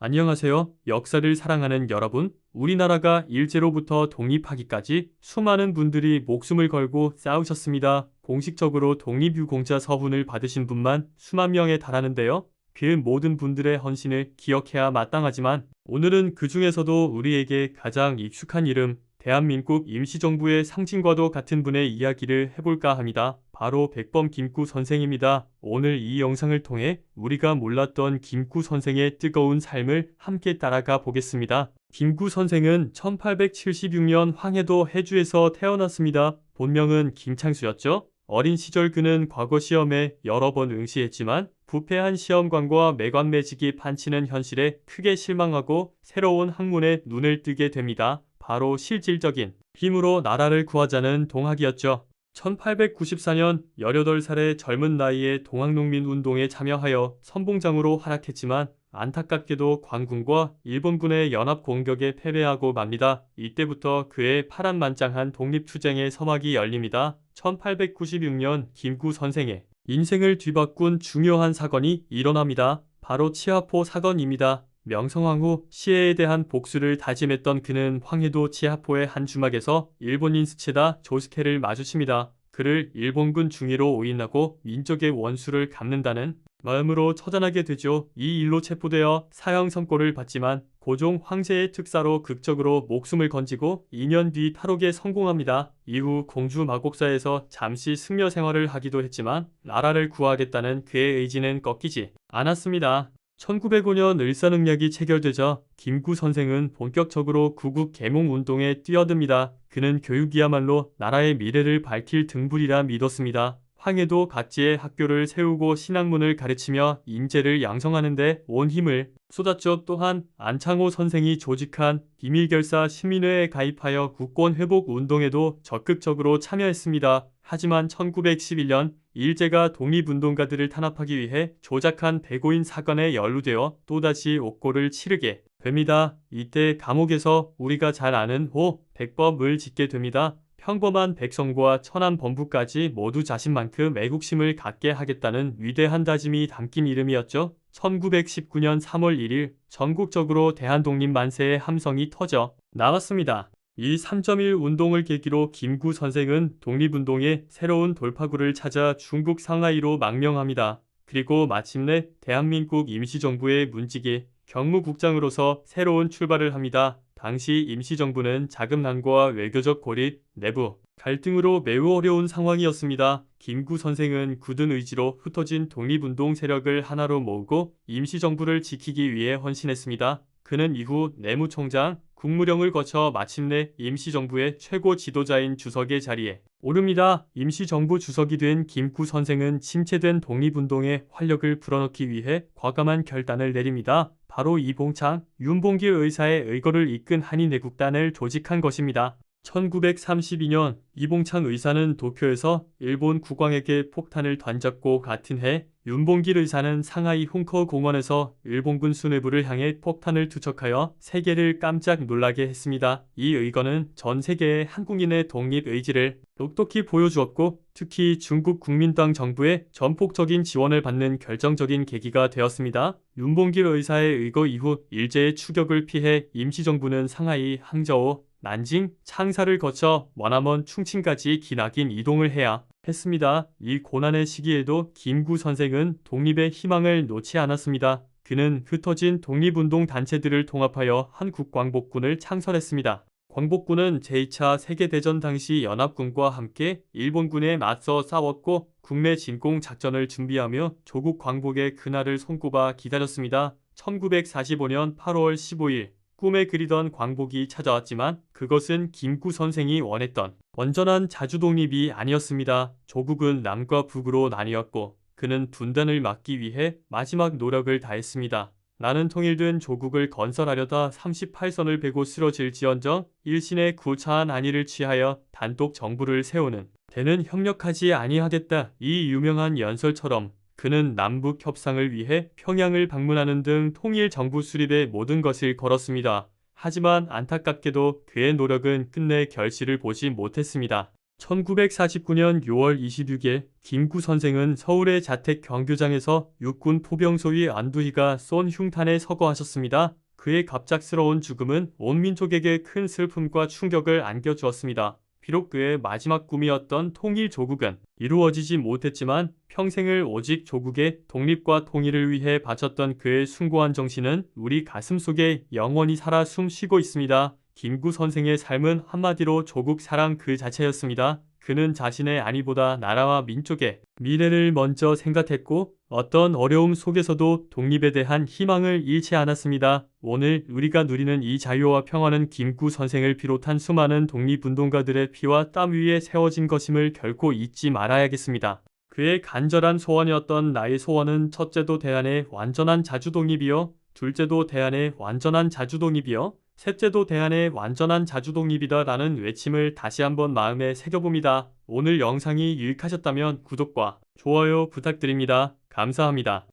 안녕하세요. 역사를 사랑하는 여러분. 우리나라가 일제로부터 독립하기까지 수많은 분들이 목숨을 걸고 싸우셨습니다. 공식적으로 독립유공자 서훈을 받으신 분만 수만 명에 달하는데요. 그 모든 분들의 헌신을 기억해야 마땅하지만 오늘은 그 중에서도 우리에게 가장 익숙한 이름, 대한민국 임시정부의 상징과도 같은 분의 이야기를 해볼까 합니다. 바로 백범 김구 선생입니다. 오늘 이 영상을 통해 우리가 몰랐던 김구 선생의 뜨거운 삶을 함께 따라가 보겠습니다. 김구 선생은 1876년 황해도 해주에서 태어났습니다. 본명은 김창수였죠. 어린 시절 그는 과거 시험에 여러 번 응시했지만 부패한 시험관과 매관매직이 판치는 현실에 크게 실망하고 새로운 학문에 눈을 뜨게 됩니다. 바로 실질적인 힘으로 나라를 구하자는 동학이었죠. 1894년 18살의 젊은 나이에 동학농민운동에 참여하여 선봉장으로 활약했지만 안타깝게도 광군과 일본군의 연합 공격에 패배하고 맙니다. 이때부터 그의 파란만장한 독립투쟁의 서막이 열립니다. 1896년 김구 선생의 인생을 뒤바꾼 중요한 사건이 일어납니다. 바로 치아포 사건입니다. 명성황 후 시해에 대한 복수를 다짐했던 그는 황해도 치하포의 한 주막에서 일본인 스체다 조스케를 마주칩니다. 그를 일본군 중위로 오인하고 민족의 원수를 갚는다는 마음으로 처단하게 되죠. 이 일로 체포되어 사형 선고를 받지만 고종 황제의 특사로 극적으로 목숨을 건지고 2년 뒤 탈옥에 성공합니다. 이후 공주 마곡사에서 잠시 승려 생활을 하기도 했지만 나라를 구하겠다는 그의 의지는 꺾이지 않았습니다. 1905년 을사능력이 체결되자 김구 선생은 본격적으로 구국 개몽 운동에 뛰어듭니다. 그는 교육이야말로 나라의 미래를 밝힐 등불이라 믿었습니다. 황해도 각지에 학교를 세우고 신학문을 가르치며 인재를 양성하는 데 온 힘을 쏟았죠. 또한 안창호 선생이 조직한 비밀결사 시민회에 가입하여 국권 회복 운동에도 적극적으로 참여했습니다. 하지만 1911년 일제가 독립운동가들을 탄압하기 위해 조작한 대고인 사건에 연루되어 또다시 옥고를 치르게 됩니다. 이때 감옥에서 우리가 잘 아는 호 백범을 짓게 됩니다. 평범한 백성과 천한 범부까지 모두 자신만큼 애국심을 갖게 하겠다는 위대한 다짐이 담긴 이름이었죠. 1919년 3월 1일 전국적으로 대한독립 만세의 함성이 터져 나왔습니다. 이 3.1 운동을 계기로 김구 선생은 독립운동의 새로운 돌파구를 찾아 중국 상하이로 망명합니다. 그리고 마침내 대한민국 임시정부의 문직에 경무국장으로서 새로운 출발을 합니다. 당시 임시정부는 자금난과 외교적 고립, 내부 갈등으로 매우 어려운 상황이었습니다. 김구 선생은 굳은 의지로 흩어진 독립운동 세력을 하나로 모으고 임시정부를 지키기 위해 헌신했습니다. 그는 이후 내무총장, 국무령을 거쳐 마침내 임시정부의 최고 지도자인 주석의 자리에 오릅니다. 임시정부 주석이 된 김구 선생은 침체된 독립운동에 활력을 불어넣기 위해 과감한 결단을 내립니다. 바로 이봉창, 윤봉길 의사의 의거를 이끈 한인애국단을 조직한 것입니다. 1932년 이봉창 의사는 도쿄에서 일본 국왕에게 폭탄을 던졌고 같은 해 윤봉길 의사는 상하이 홍커 공원에서 일본군 수뇌부를 향해 폭탄을 투척하여 세계를 깜짝 놀라게 했습니다. 이 의거는 전 세계의 한국인의 독립 의지를 똑똑히 보여주었고 특히 중국 국민당 정부의 전폭적인 지원을 받는 결정적인 계기가 되었습니다. 윤봉길 의사의 의거 이후 일제의 추격을 피해 임시정부는 상하이, 항저우, 난징, 창사를 거쳐 머나먼 충칭까지 기나긴 이동을 해야 했습니다. 이 고난의 시기에도 김구 선생은 독립의 희망을 놓지 않았습니다. 그는 흩어진 독립운동 단체들을 통합하여 한국광복군을 창설했습니다. 광복군은 제2차 세계대전 당시 연합군과 함께 일본군에 맞서 싸웠고 국내 진공 작전을 준비하며 조국 광복의 그날을 손꼽아 기다렸습니다. 1945년 8월 15일 꿈에 그리던 광복이 찾아왔지만 그것은 김구 선생이 원했던 완전한 자주독립이 아니었습니다. 조국은 남과 북으로 나뉘었고 그는 분단을 막기 위해 마지막 노력을 다했습니다. 나는 통일된 조국을 건설하려다 38선을 베고 쓰러질지언정 일신의 구차한 안위를 취하여 단독 정부를 세우는 대는 협력하지 아니하겠다. 이 유명한 연설처럼 그는 남북 협상을 위해 평양을 방문하는 등 통일 정부 수립에 모든 것을 걸었습니다. 하지만 안타깝게도 그의 노력은 끝내 결실을 보지 못했습니다. 1949년 6월 26일 김구 선생은 서울의 자택 경교장에서 육군 포병소위 안두희가 쏜 흉탄에 서거하셨습니다. 그의 갑작스러운 죽음은 온 민족에게 큰 슬픔과 충격을 안겨주었습니다. 비록 그의 마지막 꿈이었던 통일 조국은 이루어지지 못했지만 평생을 오직 조국의 독립과 통일을 위해 바쳤던 그의 숭고한 정신은 우리 가슴 속에 영원히 살아 숨쉬고 있습니다. 김구 선생의 삶은 한마디로 조국 사랑 그 자체였습니다. 그는 자신의 안위보다 나라와 민족의 미래를 먼저 생각했고 어떤 어려움 속에서도 독립에 대한 희망을 잃지 않았습니다. 오늘 우리가 누리는 이 자유와 평화는 김구 선생을 비롯한 수많은 독립운동가들의 피와 땀 위에 세워진 것임을 결코 잊지 말아야겠습니다. 그의 간절한 소원이었던 나의 소원은 첫째도 대한의 완전한 자주독립이요 둘째도 대한의 완전한 자주독립이요 셋째도 대한의 완전한 자주독립이다 라는 외침을 다시 한번 마음에 새겨봅니다. 오늘 영상이 유익하셨다면 구독과 좋아요 부탁드립니다. 감사합니다.